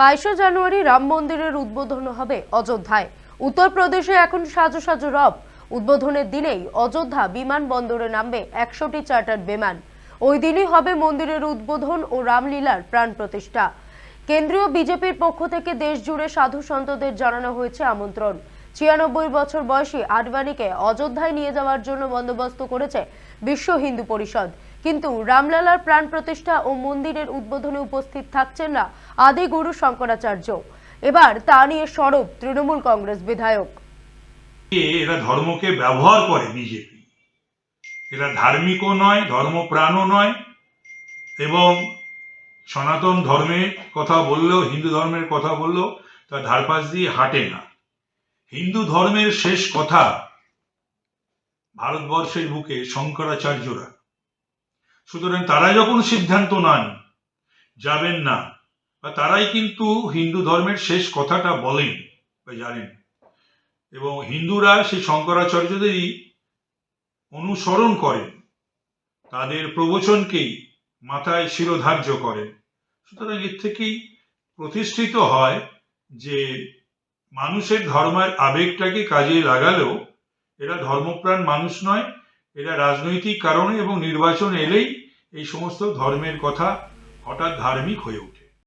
বাইশে জানুয়ারি রাম মন্দিরের উদ্বোধন হবে অযোধ্যায়। উত্তরপ্রদেশে এখন সাজো সাজো রব। উদ্বোধনের দিনেই অযোধ্যা বিমানবন্দরে নামবে একশোটি চার্টার্ড বিমান। ওই দিনই হবে মন্দিরের উদ্বোধন ও রামলীলার প্রাণ প্রতিষ্ঠা। কেন্দ্রীয় বিজেপির পক্ষ থেকে দেশ জুড়ে সাধু সন্তদের জানানো হয়েছে আমন্ত্রণ। ছিয়ানব্বই বছর বয়সী আডবাণীকে অযোধ্যায় নিয়ে যাওয়ার জন্য বন্দোবস্ত করেছে বিশ্ব হিন্দু পরিষদ। কিন্তু রামলালার প্রাণ প্রতিষ্ঠা ও মন্দিরের উদ্বোধনে উপস্থিত থাকছেন না আদি গুরু শঙ্করাচার্য। এবার তা নিয়ে সরব তৃণমূল কংগ্রেস বিধায়ক। এরা ধর্মকে ব্যবহার করে বিজেপি। এরা ধার্মিকও নয়, ধর্মপ্রাণও নয় এবং সনাতন ধর্মের কথা বললেও, হিন্দু ধর্মের কথা বললেও তা ধারপাশ দিয়ে হাঁটে না। হিন্দু ধর্মের শেষ কথা ভারতবর্ষের বুকে শঙ্করাচার্যরা। সুতরাং তারা যখন সিদ্ধান্ত নেন, যাবেন না, বা তারাই কিন্তু হিন্দু ধর্মের শেষ কথাটা বলেন, বা জানেন। এবং হিন্দুরা সেই শঙ্করাচার্যদেরই অনুসরণ করেন, তাদের প্রবচনকেই মাথায় শিরোধার্য করেন। সুতরাং এর থেকেই প্রতিষ্ঠিত হয় যে মানুষের ধর্মের আবেগটাকে কাজে লাগালেও এরা ধর্মপ্রাণ মানুষ নয় এরা রাজনৈতিক কারণে এবং নির্বাচন এলেই এই সমস্ত ধর্মের কথা হঠাৎ ধার্মিক হয়ে ওঠে।